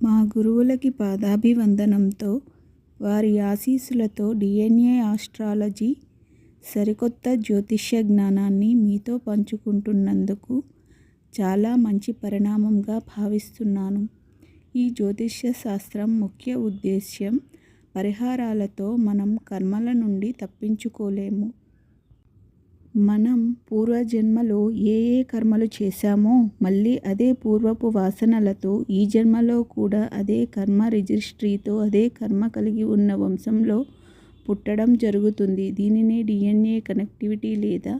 మా గురువులకి పాదాభివందనంతో వారి ఆశీస్సులతో డిఎన్ఏ ఆస్ట్రాలజీ సరికొత్త జ్యోతిష్య జ్ఞానాన్ని మీతో పంచుకుంటున్నందుకు చాలా మంచి పరిణామంగా భావిస్తున్నాను. ఈ జ్యోతిష్య శాస్త్రం ముఖ్య ఉద్దేశ్యం పరిహారాలతో మనం కర్మల నుండి తప్పించుకోలేము. మనం పూర్వజన్మలో ఏ ఏ కర్మలు చేశామో మళ్ళీ అదే పూర్వపు వాసనలతో ఈ జన్మలో కూడా అదే కర్మ రిజిస్ట్రీతో అదే కర్మ కలిగి ఉన్న వంశంలో పుట్టడం జరుగుతుంది. దీనినే డిఎన్ఏ కనెక్టివిటీ లేదా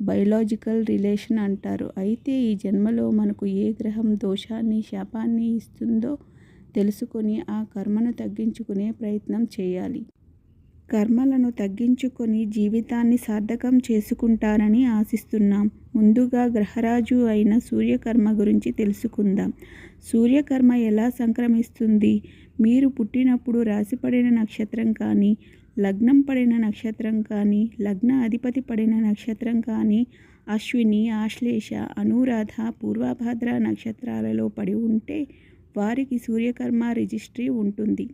బయలాజికల్ రిలేషన్ అంటారు. అయితే ఈ జన్మలో మనకు ఏ గ్రహం దోషాన్ని శాపాన్ని ఇస్తుందో తెలుసుకొని ఆ కర్మను తగ్గించుకునే ప్రయత్నం చేయాలి. కర్మలను తగ్గించుకొని జీవితాన్ని సార్థకం చేసుకుంటారని ఆశిస్తున్నాం. ముందుగా గ్రహరాజు అయిన సూర్యకర్మ గురించి తెలుసుకుందాం. సూర్యకర్మ ఎలా సంక్రమిస్తుంది? మీరు పుట్టినప్పుడు రాశిపడిన నక్షత్రం కానీ లగ్నం పడిన నక్షత్రం కానీ లగ్న అధిపతి పడిన నక్షత్రం కానీ అశ్విని ఆశ్లేష అనురాధ పూర్వభద్ర నక్షత్రాలలో పడి ఉంటే వారికి సూర్యకర్మ రిజిస్ట్రీ ఉంటుంది.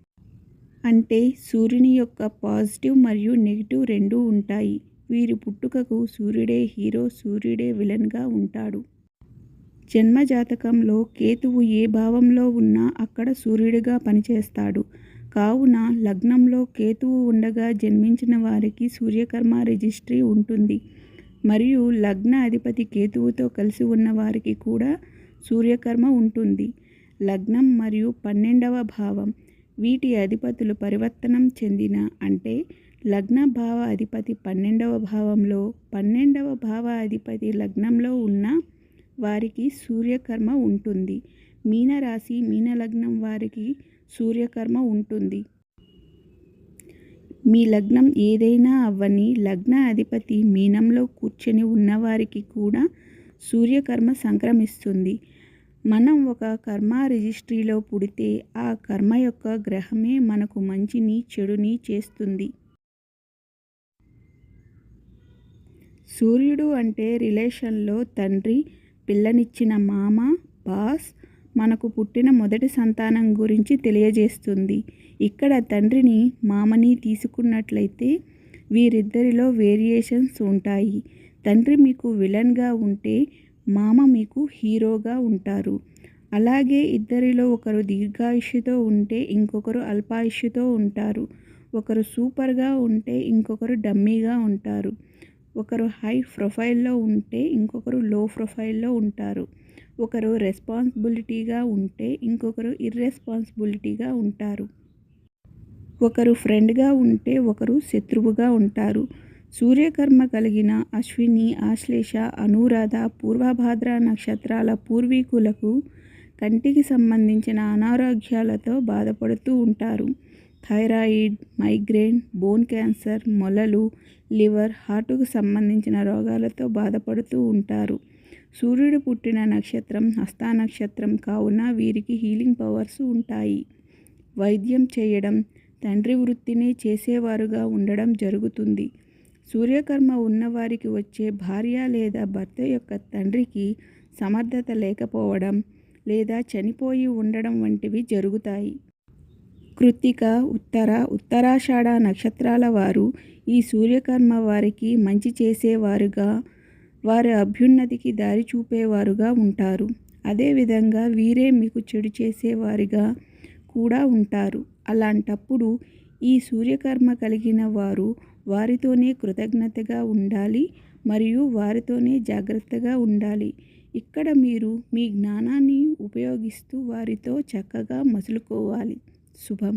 అంటే సూర్యుని యొక్క పాజిటివ్ మరియు నెగిటివ్ రెండూ ఉంటాయి. వీరి పుట్టుకకు సూర్యుడే హీరో సూర్యుడే విలన్గా ఉంటాడు. జన్మజాతకంలో కేతువు ఏ భావంలో ఉన్నా అక్కడ సూర్యుడిగా పనిచేస్తాడు. కావున లగ్నంలో కేతువు ఉండగా జన్మించిన వారికి సూర్యకర్మ రిజిస్ట్రీ ఉంటుంది. మరియు లగ్న అధిపతి కేతువుతో కలిసి ఉన్న వారికి కూడా సూర్యకర్మ ఉంటుంది. లగ్నం మరియు పన్నెండవ భావం. వీటి అధిపతులు పరివర్తనం చెందిన అంటే లగ్న భావ అధిపతి పన్నెండవ భావంలో పన్నెండవ భావ అధిపతి లగ్నంలో ఉన్న వారికి సూర్యకర్మ ఉంటుంది. మీనరాశి మీనలగ్నం వారికి సూర్యకర్మ ఉంటుంది. మీ లగ్నం ఏదైనా అవ్వని లగ్న అధిపతి మీనంలో కూర్చొని ఉన్నవారికి కూడా సూర్యకర్మ సంక్రమిస్తుంది. మనం ఒక కర్మ రిజిస్ట్రీలో పుడితే ఆ కర్మ యొక్క గ్రహమే మనకు మంచిని చెడుని చేస్తుంది. సూర్యుడు అంటే రిలేషన్లో తండ్రి పిల్లనిచ్చిన మామ బాస్ మనకు పుట్టిన మొదటి సంతానం గురించి తెలియజేస్తుంది. ఇక్కడ తండ్రిని మామని తీసుకున్నట్లయితే వీరిద్దరిలో వేరియేషన్స్ ఉంటాయి. తండ్రి మీకు విలన్గా ఉంటే మామ మీకు హీరోగా ఉంటారు. అలాగే ఇద్దరిలో ఒకరు దీర్ఘాయుష్యుతో ఉంటే ఇంకొకరు అల్పాయుష్యుతో ఉంటారు. ఒకరు సూపర్గా ఉంటే ఇంకొకరు డమ్మీగా ఉంటారు. ఒకరు హై ప్రొఫైల్లో ఉంటే ఇంకొకరు లో ప్రొఫైల్లో ఉంటారు. ఒకరు రెస్పాన్సిబిలిటీగా ఉంటే ఇంకొకరు ఇర్రెస్పాన్సిబిలిటీగా ఉంటారు. ఒకరు ఫ్రెండ్గా ఉంటే ఒకరు శత్రువుగా ఉంటారు. సూర్యకర్మ కలిగిన అశ్విని ఆశ్లేష అనురాధ పూర్వభాద్ర నక్షత్రాల పూర్వీకులకు కంటికి సంబంధించిన అనారోగ్యాలతో బాధపడుతూ ఉంటారు. థైరాయిడ్ మైగ్రేన్ బోన్ క్యాన్సర్ మొలలు లివర్ హార్టుకు సంబంధించిన రోగాలతో బాధపడుతూ ఉంటారు. సూర్యుడు పుట్టిన నక్షత్రం హస్తా నక్షత్రం కావున వీరికి హీలింగ్ పవర్స్ ఉంటాయి. వైద్యం చేయడం తండ్రి వృత్తిని చేసేవారుగా ఉండడం జరుగుతుంది. సూర్యకర్మ ఉన్నవారికి వచ్చే భార్య లేదా భర్త యొక్క తండ్రికి సమర్థత లేకపోవడం లేదా చనిపోయి ఉండడం వంటివి జరుగుతాయి. కృత్తిక ఉత్తర ఉత్తరాషాఢ నక్షత్రాల వారు ఈ సూర్యకర్మ వారికి మంచి చేసేవారుగా వారి అభ్యున్నతికి దారి చూపేవారుగా ఉంటారు. అదేవిధంగా వీరే మీకు చెడు చేసేవారిగా కూడా ఉంటారు. అలాంటప్పుడు ఈ సూర్యకర్మ కలిగిన వారు వారితోనే కృతజ్ఞతగా ఉండాలి మరియు వారితోనే జాగ్రత్తగా ఉండాలి. ఇక్కడ మీరు మీ జ్ఞానాన్ని ఉపయోగిస్తూ వారితో చక్కగా మసులుకోవాలి. శుభం.